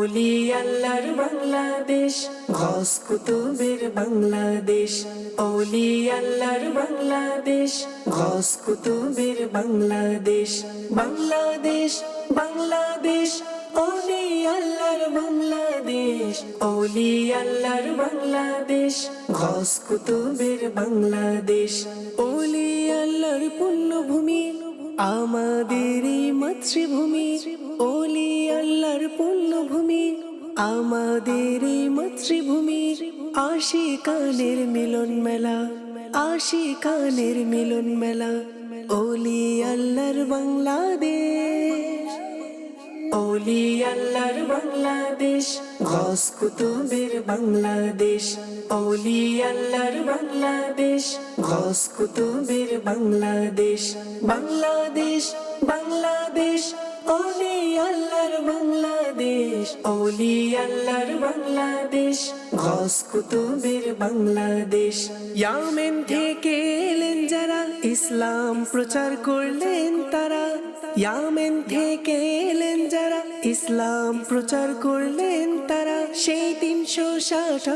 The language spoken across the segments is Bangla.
ওলি আল্লাহর বাংলাদেশ ঘস কুতুবের বাংলাদেশ। ওলি আল্লাহর বাংলাদেশ ঘস কুতুবের বাংলাদেশ। বাংলাদেশ বাংলাদেশ ওলি আল্লাহর বাংলাদেশ। ওলি আল্লাহর বাংলাদেশ ঘস কুতুবের বাংলাদেশ। ওলি আল্লাহর পুণ্যভূমি আমাদের এই মাতৃভূমি। আল্লাহর পুণ্যভূমি আমাদের এই মাতৃভূমি আশি কানের মিলন মেলা আশি কানের মিলন মেলা। ওলি আল্লাহর বাংলাদেশ, ওলি আল্লাহর বাংলাদেশ, ঘস কুতুবের বাংলাদেশ। ওলি আল্লাহর বাংলাদেশ, ঘস কুতুবের বাংলাদেশ। বাংলাদেশ বাংলাদেশ, ওলি আল্লাহর ওলি আল্লাহর বাংলাদেশ ঘস কুতুবের বাংলাদেশ। ইয়ামেন থেকে এলেন যারা, ইসলাম প্রচার করলেন তারা। ইয়ামেন থেকে এলেন যারা, ইসলাম প্রচার করলেন তারা। সেই তিনশো ষাট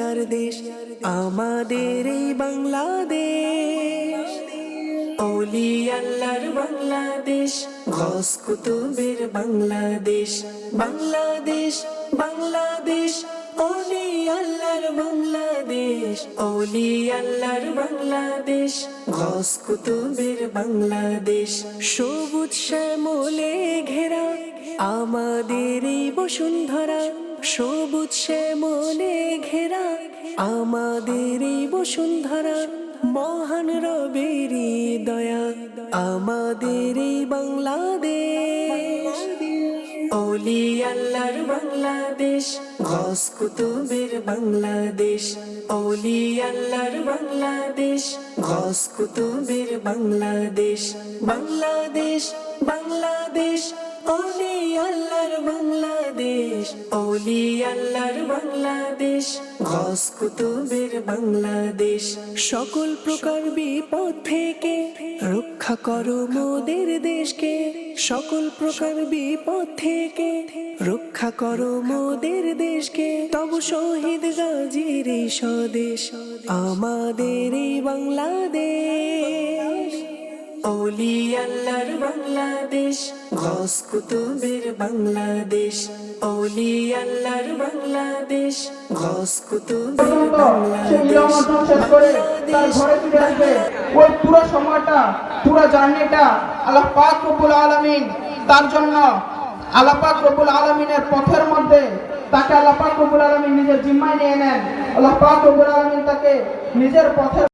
আর দেশ, আমাদের এই বাংলাদেশ। ওলি আল্লাহর বাংলাদেশ ঘস কুতুবের বাংলাদেশ বাংলাদেশ বাংলাদেশ ওলি আল্লাহর বাংলাদেশ ওলি আল্লাহর বাংলাদেশ ঘস কুতুবের বাংলাদেশ। সবুজ শ্যামলে ঘেরা আমাদের বসুন্ধরা, সবুজ শ্যামলে ঘেরা আমাদের বসুন্ধরা, মহান রবেরি দয়া আমাদের এই বাংলাদেশ। ওলি আল্লাহর বাংলাদেশ ঘস কুতুবের বাংলাদেশ। ওলি আল্লাহর বাংলাদেশ ঘস কুতুবের বাংলাদেশ। বাংলাদেশ বাংলাদেশ ওলি আল্লাহর বাংলাদেশ। ওলি আল্লাহর বাংলাদেশ ঘস কুতুবের বাংলাদেশ। সকল প্রকার বিপদ থেকে রক্ষা করো মোদের দেশকে। সকল প্রকার বিপদ থেকে রক্ষা করো মোদের দেশকে। তব শহীদ গাজীর স্বদেশ, আমাদের এই বাংলাদেশ। ওলি আল্লাহর বাংলাদেশ। কুতুবের বাংলাদেশ ওলি আল্লাহর বাংলাদেশ। কুতুবের করে তার ঘরে ফিরে আসবে। ওই পুরো সময়টা পুরো জার্নিটা আল্লাহ পাক রব্বুল আলামিন তার জন্য আল্লাহ পাক রব্বুল আলামিনের পথের মধ্যে তাকে আল্লাহ পাক রব্বুল আলামিন নিজের জিম্মায় নিয়ে নেন। আল্লাহ পাক রব্বুল আলামিন তাকে নিজের পথের